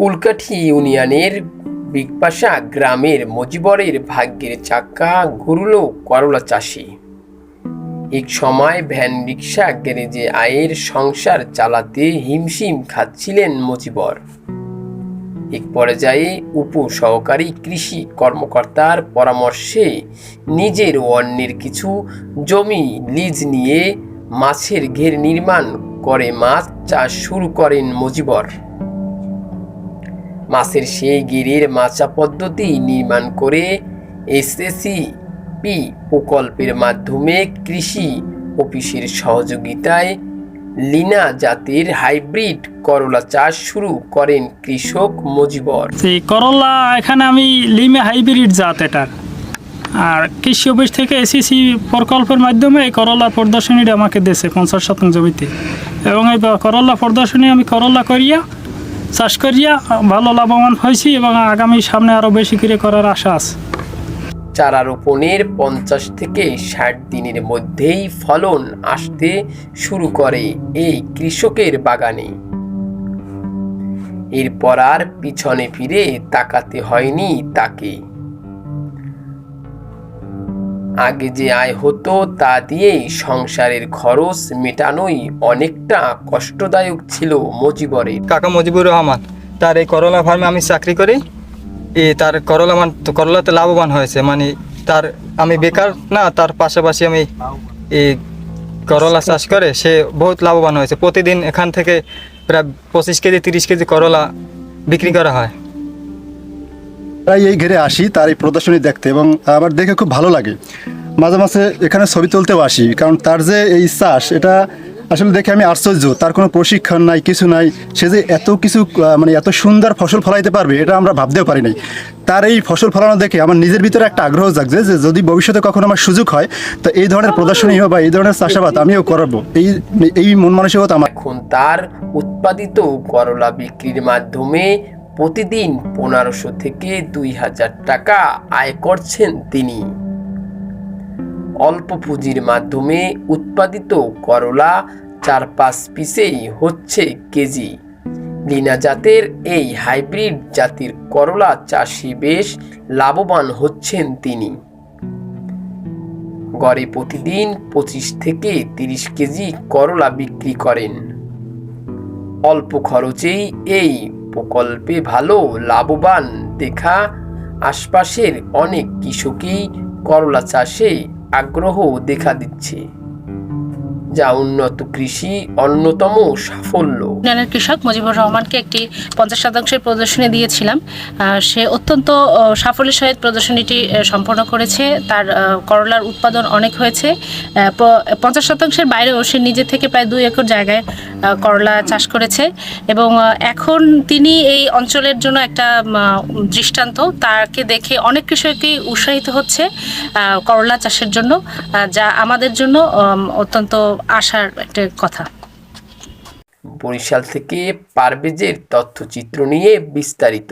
কুলকাঠি ইউনিয়নের বিগপাশা গ্রামের মজিবরের ভাগ্যের চাকা ঘুরল করলা চাষি। এক সময় ভ্যান রিক্সা গ্যারেজে আয়ের সংসার চালাতে হিমশিম খাচ্ছিলেন মজিবর। এক পর্যায়ে উপ সহকারী কৃষি কর্মকর্তার পরামর্শে নিজের ও অন্যের কিছু জমি লিজ নিয়ে মাছের ঘের নির্মাণ করে মাছ চাষ শুরু করেন মজিবর। মাছের সেই গিরির মাচা পদ্ধতি নির্মাণ করে এসএসি পি প্রকল্পের মাধ্যমে কৃষি অফিসের সহযোগিতায় লিনা জাতির হাইব্রিড করলা চাষ শুরু করেন কৃষক মজিবর। করলা এখানে আমি লিমে হাইব্রিড জাত এটার। আর কৃষি অফিস থেকে এসিসি প্রকল্পের মাধ্যমে এই করলা প্রদর্শনীটা আমাকে দিয়েছে পঞ্চাশ শতাংশ জমিতে। এবং এই করলা প্রদর্শনী আমি করলা করিয়া চাষ করিয়া ভালো লাভবান হয়েছি এবং আগামী সামনে আরও বেশি করে করার আশা আছে। চারা রোপণের পঞ্চাশ থেকে ষাট দিনের মধ্যেই ফলন আসতে শুরু করে এই কৃষকের বাগানে। এরপর আর পিছনে ফিরে তাকাতে হয়নি তাকে। আগে যে আয় হতো তা দিয়েই সংসারের খরচ মেটানোই অনেকটা কষ্টদায়ক ছিল মজিবরের। কাকা মজিবুর রহমান, তার এই করলা ফার্মে আমি চাকরি করি। এ তার করলা মান করলাতে লাভবান হয়েছে মানে তার আমি বেকার না, তার পাশাপাশি আমি এই করলা চাষ করে সে বহুত লাভবান হয়েছে। প্রতিদিন এখান থেকে প্রায় পঁচিশ কেজি, তিরিশ কেজি করলা বিক্রি করা হয়। প্রায় এই ঘেরে আসি, তার এই প্রদর্শনী দেখতে এবং আবার দেখে খুব ভালো লাগে। মাঝে মাঝে এখানে ছবি তুলতেও আসি, কারণ তার যে এই চাষ এটা আসলে দেখে আমি আশ্চর্য। তার কোনো প্রশিক্ষণ নাই, কিছু নাই, সে যে এত কিছু মানে এত সুন্দর ফসল ফলাইতে পারবে, এটা আমরা ভাবতেও পারি নাই। তার এই ফসল ফলানো দেখে আমার নিজের ভিতরে একটা আগ্রহ জাগছে যে যদি ভবিষ্যতে কখনো আমার সুযোগ হয়, তো এই ধরনের প্রদর্শনী হোক বা এই ধরনের চাষাবাদ আমিও করব। এই এই মন মানসিকতা আমার। এখন তার উৎপাদিত করলা বিক্রির মাধ্যমে প্রতিদিন পনেরোশো থেকে দুই হাজার টাকা আয় করছেন তিনি। অল্প পুঁজির মাধ্যমে উৎপাদিত করলা চার পাঁচ পিসেই হচ্ছে কেজি। লিনা জাতের এই হাইব্রিড জাতির করলা চাষি বেশ লাভবান হচ্ছেন তিনি। গড়ে প্রতিদিন পঁচিশ থেকে তিরিশ কেজি করলা বিক্রি করেন। অল্প খরচেই এই প্রকল্পে ভালো লাভবান দেখা আশপাশের অনেক কৃষকই করলা চাষে আগ্রহ দেখা দিচ্ছে। যা উন্নত কৃষি অন্যতম সাফল্য। ইউনিয়নের কৃষক মুজিবুর রহমানকে একটি পঞ্চাশ শতাংশের প্রদর্শনী দিয়েছিলাম। সে অত্যন্ত সাফল্যের সহিত প্রদর্শনীটি সম্পন্ন করেছে। তার করলার উৎপাদন অনেক হয়েছে। পঞ্চাশ শতাংশের বাইরেও সে নিজে থেকে প্রায় দুই একর জায়গায় করলা চাষ করেছে এবং এখন তিনি এই অঞ্চলের জন্য একটা দৃষ্টান্ত। তাকে দেখে অনেক কৃষকই উৎসাহিত হচ্ছে করলা চাষের জন্য যা আমাদের জন্য অত্যন্ত আশার একটা কথা। বরিশাল থেকে পারভেজের তথ্যচিত্র নিয়ে বিস্তারিত।